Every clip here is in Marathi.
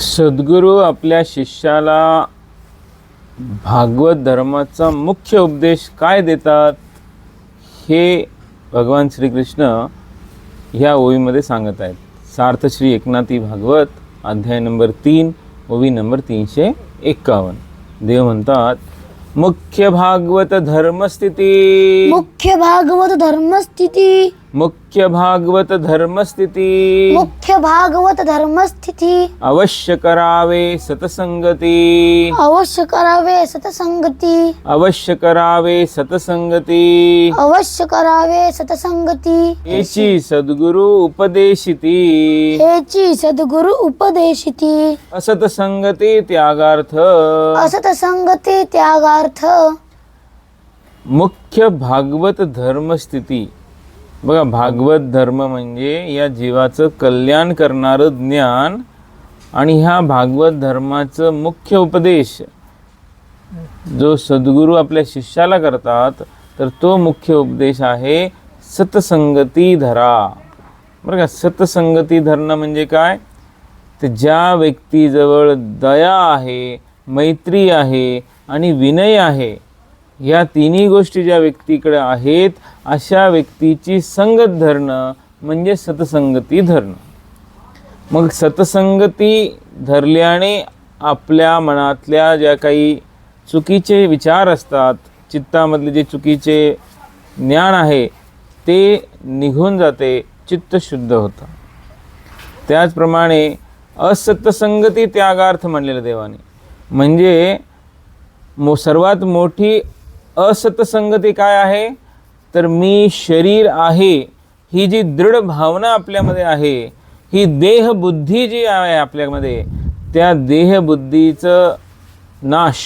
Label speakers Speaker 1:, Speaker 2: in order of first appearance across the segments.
Speaker 1: सद्गुरू आपल्या शिष्याला भागवत धर्माचा मुख्य उपदेश काय देतात हे भगवान श्रीकृष्ण ह्या ओवीमध्ये सांगत आहेत. सार्थ श्री एकनाथी भागवत अध्याय नंबर तीन ओवी नंबर तीनशे एक्कावन्न. देव म्हणतात मुख्य भागवत धर्मस्थिती.
Speaker 2: मुख्य भागवत धर्मस्थिती.
Speaker 1: मुख्य भागवत धर्मस्थिती।
Speaker 2: मुख्य भागवत धर्मस्थिती।
Speaker 1: अवश्य करावे सतसंगती।
Speaker 2: अवश्य करावे सतसंगती।
Speaker 1: अवश्य करावे सतसंगती।
Speaker 2: अवश्य करावे सतसंगती।
Speaker 1: याची सद्गुरु उपदेशिती।
Speaker 2: हेची सद्गुरु उपदेशिती।
Speaker 1: असतसंगती त्यागार्थ।
Speaker 2: असत संगती त्यागार्थ।
Speaker 1: मुख्य भागवत धर्मस्थिती। बघा भागवत धर्म म्हणजे या जीवाचं कल्याण करणारं ज्ञान आणि ह्या भागवत धर्माचं मुख्य उपदेश. जो सद्गुरू आपल्या शिष्याला करतात तर तो मुख्य उपदेश आहे सतसंगती धरा. बरं का सतसंगती धरणं म्हणजे काय? तर ज्या व्यक्तीजवळ दया आहे मैत्री आहे आणि विनय आहे या तिन्ही गोष्टी ज्या व्यक्तीकडे आहेत अशा व्यक्तीची संगत धरणं म्हणजे सतसंगती धरणं. मग सतसंगती धरल्याने आपल्या मनातल्या ज्या काही चुकीचे विचार असतात चित्तामधले जे चुकीचे ज्ञान आहे ते निघून जाते चित्त शुद्ध होतं. त्याचप्रमाणे असतसंगती त्यागार्थ म्हणलेलं देवाने. म्हणजे मो सर्वात मोठी असतसंगती काय आहे? तर मी शरीर आहे ही जी दृढ भावना आपल्यामध्ये आहे ही देहबुद्धी जी आहे आपल्यामध्ये त्या देहबुद्धीचं नाश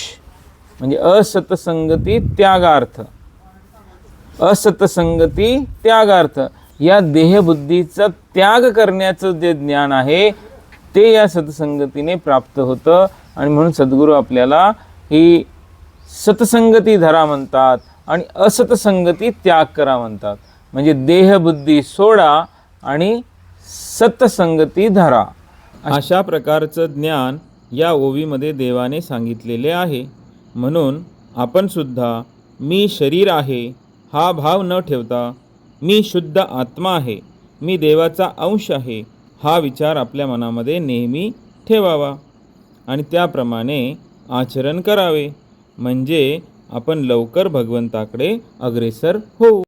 Speaker 1: म्हणजे असतसंगती त्यागार्थ. असतसंगती त्यागार्थ. या देहबुद्धीचा त्याग करण्याचं जे ज्ञान आहे ते या सतसंगतीने प्राप्त होतं. आणि म्हणून सद्गुरू आपल्याला ही सतसंगती धरा म्हणतात आणि असतसंगती त्याग करा म्हणतात. म्हणजे देहबुद्धी सोडा आणि सतसंगती धरा. अशा प्रकारचं ज्ञान या ओवीमध्ये देवाने सांगितलेले आहे. म्हणून आपणसुद्धा मी शरीर आहे हा भाव न ठेवता मी शुद्ध आत्मा आहे मी देवाचा अंश आहे हा विचार आपल्या मनामध्ये नेहमी ठेवावा आणि त्याप्रमाणे आचरण करावे. म्हणजे आपण लवकर भगवंताकडे अग्रेसर होऊ.